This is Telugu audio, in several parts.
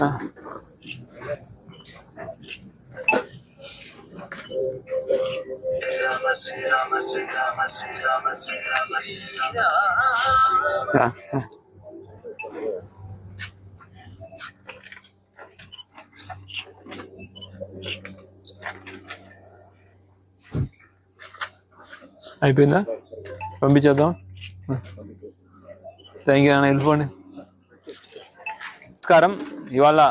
ఆ. రా, రా. అయిపోయిందా పంపించేద్దాం థ్యాంక్ యూ అన్న వెళ్ళిపోండి నమస్కారం. ఇవాళ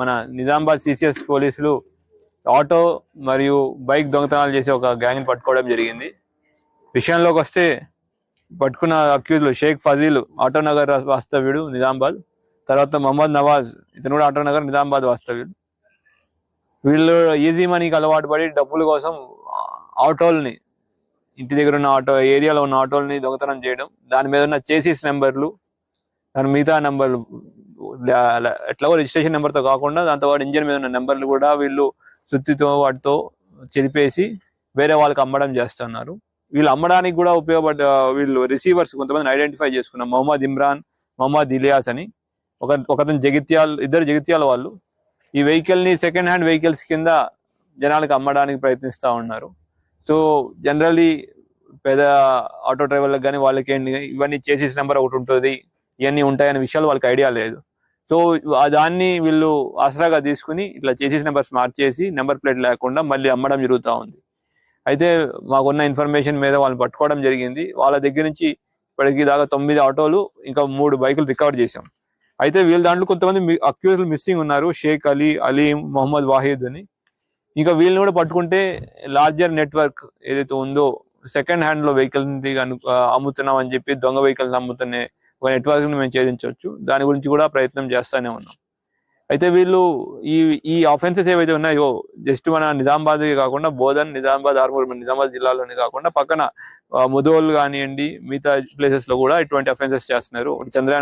మన నిజామాబాద్ సిసిఎస్ పోలీసులు ఆటో మరియు బైక్ దొంగతనాలు చేసే ఒక గ్యాంగ్ పట్టుకోవడం జరిగింది. విషయంలోకి వస్తే పట్టుకున్న అక్యూజ్లు షేక్ ఫజీల్ ఆటో నగర్ వాస్తవ్యుడు నిజామాబాద్ తర్వాత మహమ్మద్ నవాజ్ ఇతను కూడా ఆటో నగర్ నిజామాబాద్ వాస్తవ్యుడు. వీళ్ళు ఈజీ మనీకి అలవాటు పడి డబ్బుల కోసం ఆటోల్ని ఇంటి దగ్గర ఉన్న ఆటో ఏరియాలో ఉన్న ఆటోల్ని దొంగతనం చేయడం దాని మీద ఉన్న చేసిస్ నెంబర్లు దాని మిగతా నెంబర్లు ఎట్లాగో రిజిస్ట్రేషన్ నెంబర్తో కాకుండా దాంతో పాటు ఇంజిన్ మీద ఉన్న నెంబర్లు కూడా వీళ్ళు సుత్తితో వాటితో చెరిపేసి వేరే వాళ్ళకి అమ్మడం చేస్తున్నారు. వీళ్ళు అమ్మడానికి కూడా ఉపయోగపడ్డ వీళ్ళు రిసీవర్స్ కొంతమంది ఐడెంటిఫై చేసుకున్నాం మొహమ్మద్ ఇమ్రాన్ మొహమ్మద్ ఇలియాస్ అని. ఒక ఒకతను జగిత్యాల్ ఇద్దరు జగిత్యాల వాళ్ళు. ఈ వెహికల్ని సెకండ్ హ్యాండ్ వెహికల్స్ కింద జనాలకు అమ్మడానికి ప్రయత్నిస్తూ ఉన్నారు. సో జనరలీ పెద్ద ఆటో డ్రైవర్లకు కానీ వాళ్ళకి ఇవన్నీ చేసేసి నెంబర్ ఒకటి ఉంటుంది ఇవన్నీ ఉంటాయనే విషయాలు వాళ్ళకి ఐడియా లేదు. సో దాన్ని వీళ్ళు ఆసరాగా తీసుకుని ఇట్లా చేసేసి నెంబర్స్ మార్చేసి నెంబర్ ప్లేట్ లేకుండా మళ్ళీ అమ్మడం జరుగుతూ ఉంది. అయితే మాకున్న ఇన్ఫర్మేషన్ మీద వాళ్ళని పట్టుకోవడం జరిగింది. వాళ్ళ దగ్గర నుంచి ఇప్పటికి దాకా తొమ్మిది ఆటోలు ఇంకా మూడు బైకులు రికవర్ చేశాం. అయితే వీళ్ళ దాంట్లో కొంతమంది అక్యూజ్లు మిస్సింగ్ ఉన్నారు. షేక్ అలీ అలీం మొహమ్మద్ వాహిద్ అని. ఇంకా వీళ్ళని కూడా పట్టుకుంటే లార్జర్ నెట్వర్క్ ఏదైతే ఉందో సెకండ్ హ్యాండ్లో వెహికల్ అమ్ముతున్నాం అని చెప్పి దొంగ వెహికల్స్ అమ్ముతున్నాయి ఒక నెట్వర్క్ మేము ఛేదించవచ్చు. దాని గురించి కూడా ప్రయత్నం చేస్తానే ఉన్నాం. అయితే వీళ్ళు ఈ ఈ ఆఫెన్సెస్ ఏవైతే ఉన్నాయో జస్ట్ మన నిజామాబాద్ కాకుండా బోధన్ నిజామాబాద్ ఆర్మూర్ నిజామాబాద్ జిల్లాలోనే కాకుండా పక్కన ముదోల్ కానివ్వండి మిగతా ప్లేసెస్లో కూడా ఇటువంటి అఫెన్సెస్ చేస్తున్నారు. చంద్రయాన్